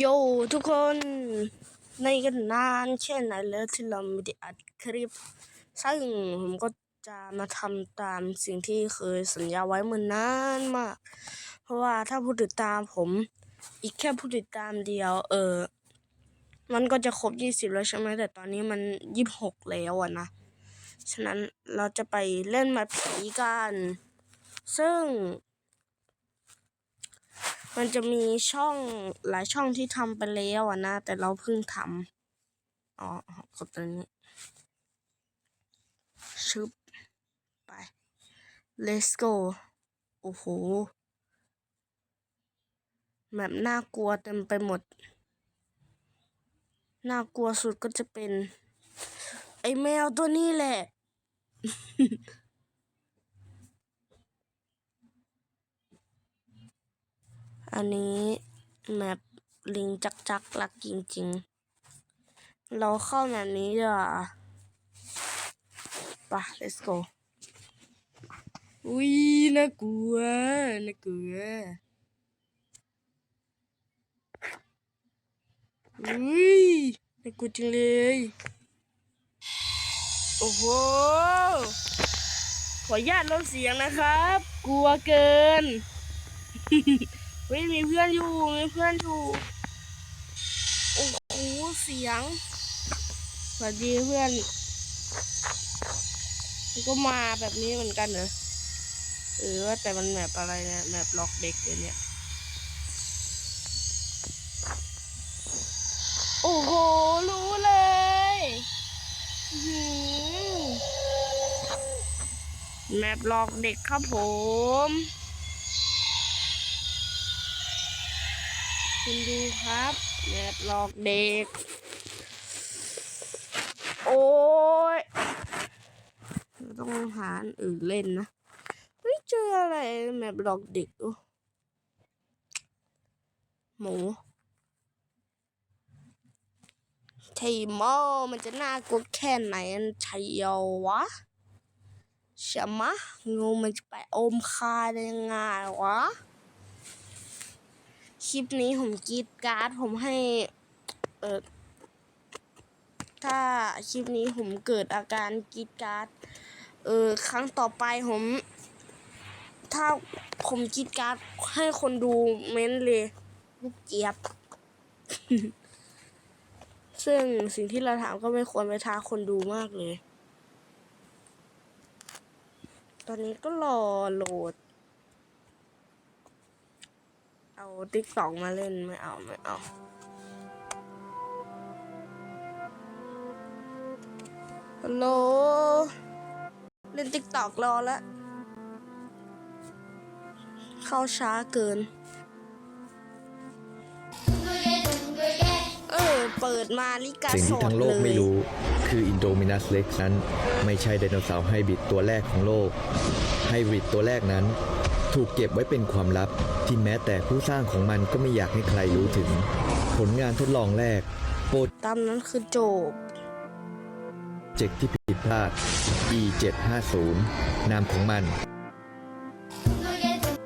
โยทุกคนในกันนานแค่นไหนแล้วที่เราไม่ได้อัดคลิป ซึ่งผมก็จะมาทำตามสิ่งที่เคยสัญญาไว้เมื่อนานมาก เพราะว่าถ้าผู้ติดตามผม อีกแค่ผู้ติดตามเดียว เออ มันก็จะครบยี่สิบแล้วใช่ไหมแต่ตอนนี้มันยี่สิบหกแล้วอะนะ ฉะนั้นเราจะไปเล่นมาผีกัน ซึ่ง มันจะมีช่องหลายช่องที่ทำไปแล้วอะนะ แต่เราเพิ่งทำอ๋อกดตัวนี้ชึบไป let's go โอ้โหแบบน่ากลัวเต็มไปหมด น่ากลัวสุดก็จะเป็น ไอแมวตัวนี้แหละ อันนี้แมปลิงจักจักๆหลักจริงๆ เราเข้าแบบนี้ดีกว่าไป let's go อุ้ยน่ากลัวน่ากลัวอุ้ยน่ากลัวจังเลย โอ้โห ขออนุญาตลดเสียงนะครับ กลัวเกิน เฮ้ยมีเพื่อนอยู่มีเพื่อนอยู่โอ้โหเสียงสวัสดีเพื่อนมันก็มาแบบนี้เหมือนกันเหรอเออว่าแต่มันแมปอะไรเนี่ยแมปล็อกเด็กเลยเนี่ยโอ้โหรู้เลยแมปหลอกเด็กครับผม คุณดูครับแมปหลอกเด็ก โอ้ยต้องหาอันอื่นเล่นนะไม่เจออะไรแมปหลอกเด็กหมูไทโมมันจะน่ากลัวแค่ไหนอันชัยโยวะใช่ไหมงูมันจะไปอมคาได้ยังไงวะ คลิปนี้ผมกีดการ์ดผมให้ เออถ้าคลิปนี้ผมเกิดอาการกีดการ์ดเออครั้งต่อไปผม ถ้าผมกีดการ์ดให้คนดูเม้นเลยลูกเจี๊ยบ ซึ่งสิ่งที่เราถามก็ไม่ควรไปท้าคนดูมากเลย ตอนนี้ก็รอโหลด เอาติ๊กตอกมาเล่นไม่เอาไม่เอาฮัลโหลเล่นติ๊กตอกรอแล้วเข้าช้าเกิน เออ เปิดมาลิกาสิ่งสที่ดทั้งโลเลกไม่ย รู้ คืออินโดมินัสเล็กนั้น ไม่ใช่ไดโนเสาร์ไฮบริดตัวแรกของโลกไฮบริดตัวแรกนั้น ถูกเก็บไว้เป็นความลับ ที่แม้แต่ผู้สร้างของมันก็ไม่อยากให้ใครรู้ถึง ผลงานทดลองแรก โปรตามนั้นคือจบเจกต์ที่ผิดพลาด E750 นามของมัน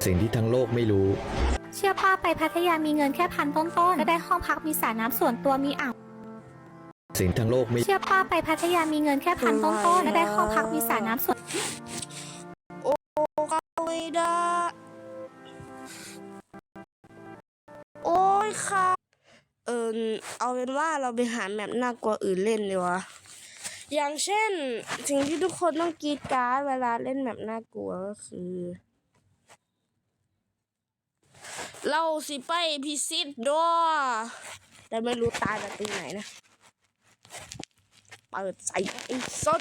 สิ่งที่ทั้งโลกไม่รู้ เชื่อป้าไปพัทยามีเงินแค่พันต้นๆก็ได้ห้องพักมีสระน้ำส่วนตัวมีอ่างสิ่งทั้งโลกไม่เชื่อป้าไปพัทยามีเงินแค่พันต้นๆก็ได้ห้องพักมีสระน้ำส่วน ออเอาเป็นว่าเราไปหาแมปน่ากลัวอื่นเล่นดีกว่าอย่างเช่น สิ่งที่ทุกคนต้องกรีดการารเวลาเล่นแมปน่ากลัวก็คือ เราสิไปพิซิตด้วยแต่ไม่รู้ตายจากตรงไหนนะ เปิดใส่ไอ้สด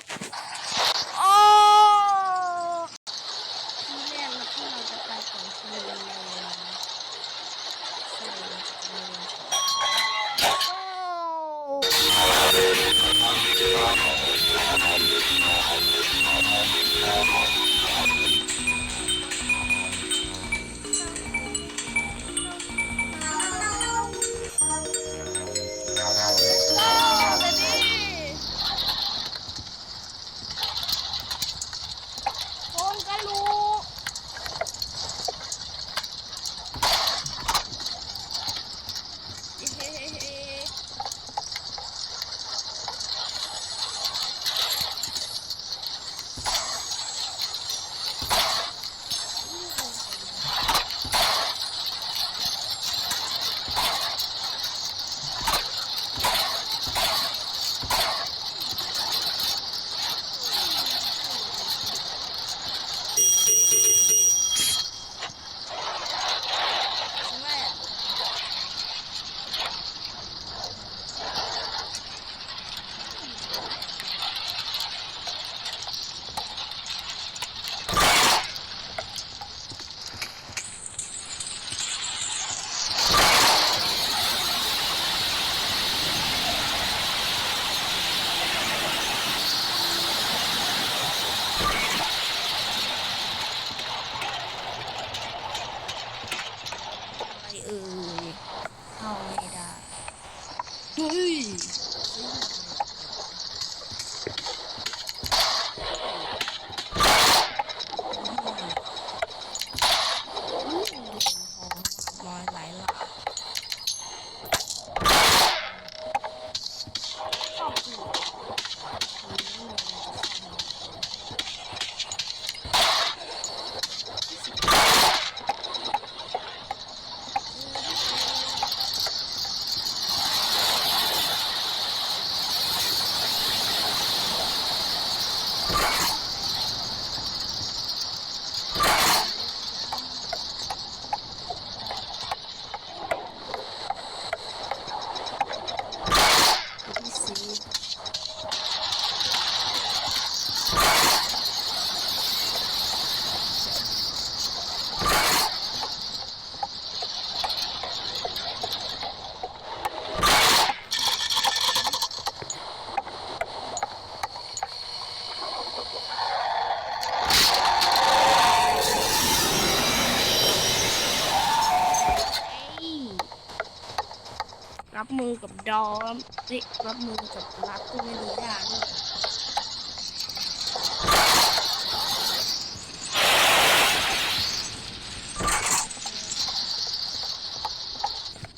ดอมริรับมือจบรักที่ไม่ดีได้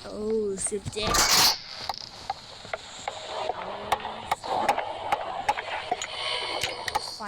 โอ้สิบเจ็ดไฟ